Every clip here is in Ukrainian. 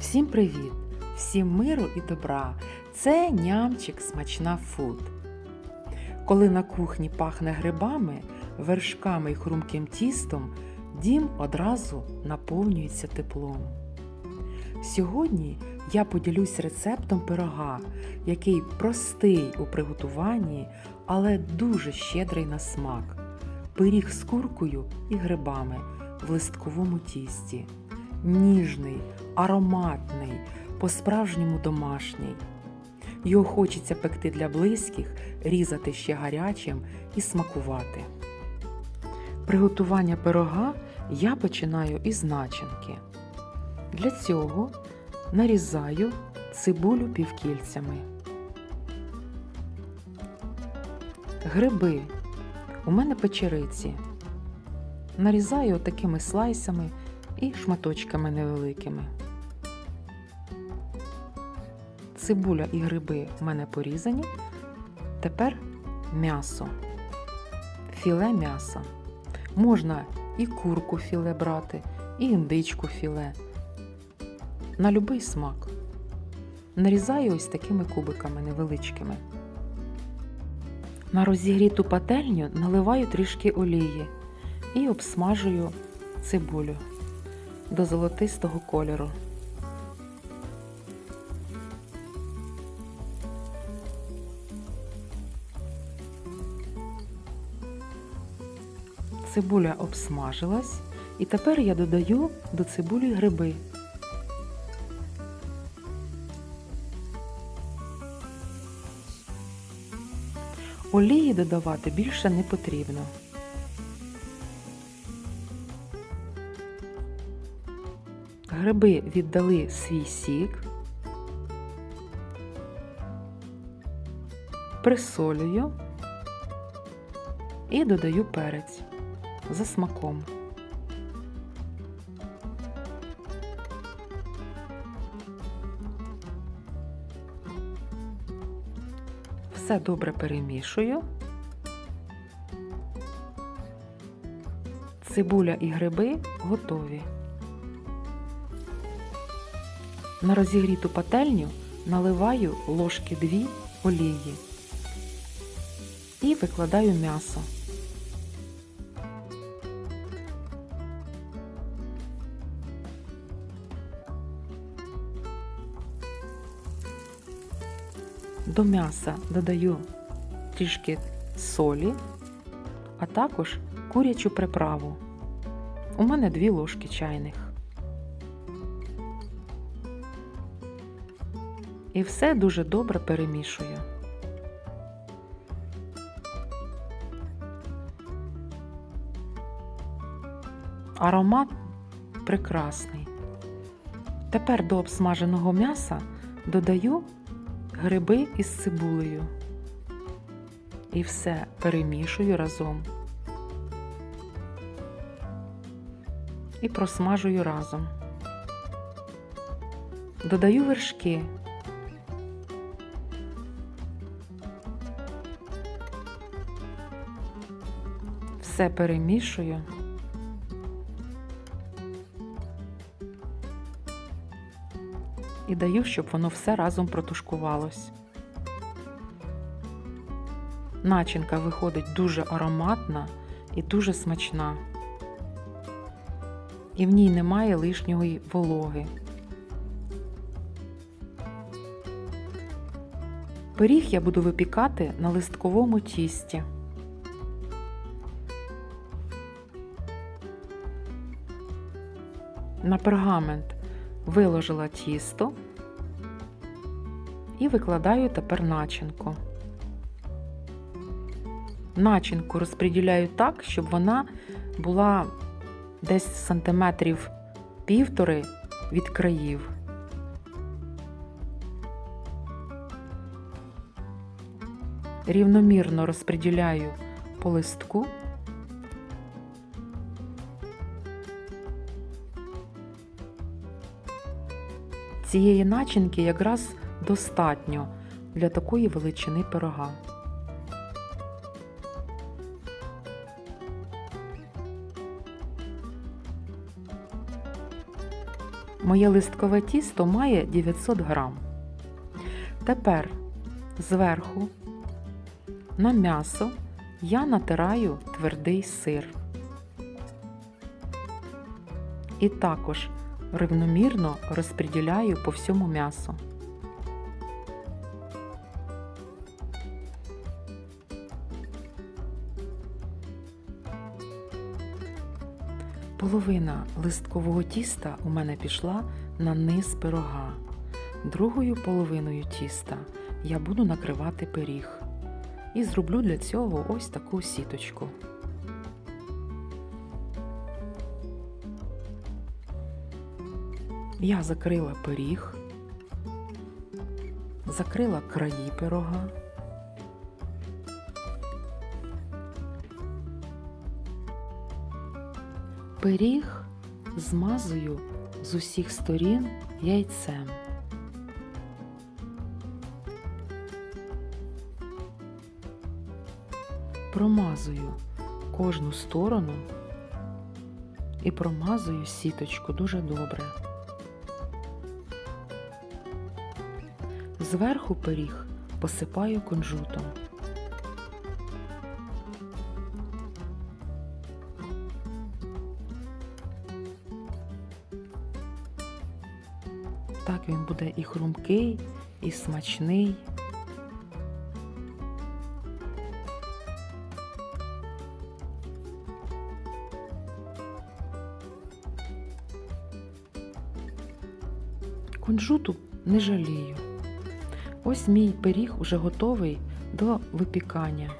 Всім привіт! Всім миру і добра! Це нямчик смачна фуд. Коли на кухні пахне грибами, вершками і хрумким тістом, дім одразу наповнюється теплом. Сьогодні я поділюсь рецептом пирога, який простий у приготуванні, але дуже щедрий на смак. Пиріг з куркою і грибами в листковому тісті. Ніжний, ароматний, по-справжньому домашній. Його хочеться пекти для близьких, різати ще гарячим і смакувати. Приготування пирога я починаю із начинки. Для цього нарізаю цибулю півкільцями. Гриби. У мене печериці. Нарізаю такими слайсами і шматочками невеликими. Цибуля і гриби в мене порізані. Тепер м'ясо. Філе м'яса. Можна і курку філе брати, і індичку філе. На любий смак. Нарізаю ось такими кубиками невеличкими. На розігріту пательню наливаю трішки олії і обсмажую цибулю до золотистого кольору. Цибуля обсмажилась, і тепер я додаю до цибулі гриби. Олії додавати більше не потрібно. Гриби віддали свій сік, присолюю і додаю перець за смаком. Все добре перемішую. Цибуля і гриби готові. На розігріту пательню наливаю ложки 2 олії і викладаю м'ясо. До м'яса додаю трішки солі, а також курячу приправу. У мене дві ложки чайних. І все дуже добре перемішую. Аромат прекрасний. Тепер до обсмаженого м'яса додаю гриби із цибулею. І все перемішую разом. І просмажую разом. Додаю вершки. Все перемішую. І даю, щоб воно все разом протушкувалось. Начинка виходить дуже ароматна і дуже смачна. І в ній немає лишньої вологи. Пиріг я буду випікати на листковому тісті. На пергамент виложила тісто і викладаю тепер начинку. Начинку розподіляю так, щоб вона була десь сантиметрів півтори від країв. Рівномірно розподіляю по листку. Цієї начинки якраз достатньо для такої величини пирога. Моє листкове тісто має 900 грам. Тепер зверху на м'ясо я натираю твердий сир. І також рівномірно розподіляю по всьому м'ясу. Половина листкового тіста у мене пішла на низ пирога. Другою половиною тіста я буду накривати пиріг. І зроблю для цього ось таку сіточку. Я закрила пиріг, закрила краї пирога. Пиріг змазую з усіх сторін яйцем. Промазую кожну сторону і промазую сіточку дуже добре. Зверху пиріг посипаю кунжутом. Так він буде і хрумкий, і смачний. Кунжуту не жалію. Ось мій пиріг уже готовий до випікання.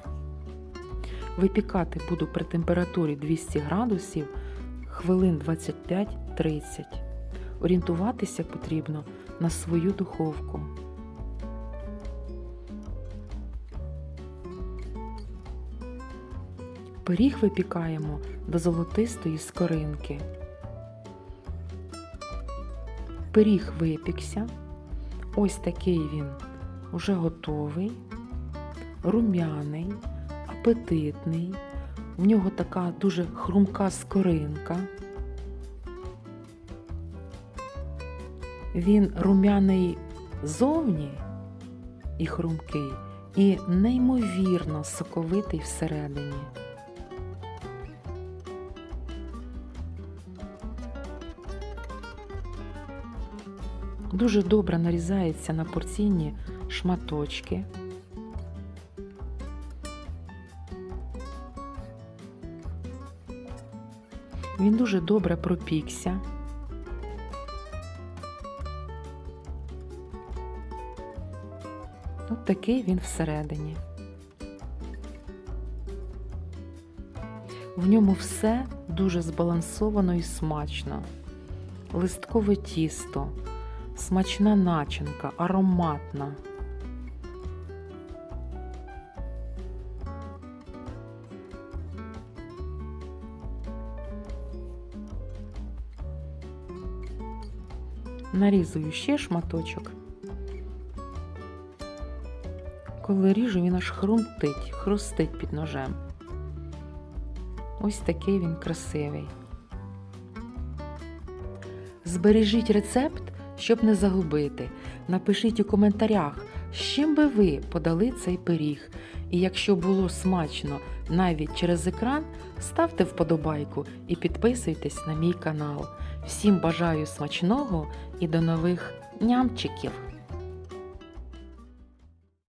Випікати буду при температурі 200 градусів хвилин 25-30. Орієнтуватися потрібно на свою духовку. Пиріг випікаємо до золотистої скоринки. Пиріг випікся. Ось такий він уже готовий, рум'яний, апетитний. В нього така дуже хрумка скоринка. Він рум'яний зовні і хрумкий, і неймовірно соковитий всередині. Дуже добре нарізається на порційні шматочки. Він дуже добре пропікся. От такий він всередині. В ньому все дуже збалансовано і смачно. Листкове тісто, смачна начинка, ароматна. Нарізую ще шматочок. Коли ріжу, він аж хрумтить, хрустить під ножем. Ось такий він красивий. Збережіть рецепт, щоб не загубити. Напишіть у коментарях, з чим би ви подали цей пиріг. І якщо було смачно навіть через екран, ставте вподобайку і підписуйтесь на мій канал. Всім бажаю смачного і до нових нямчиків!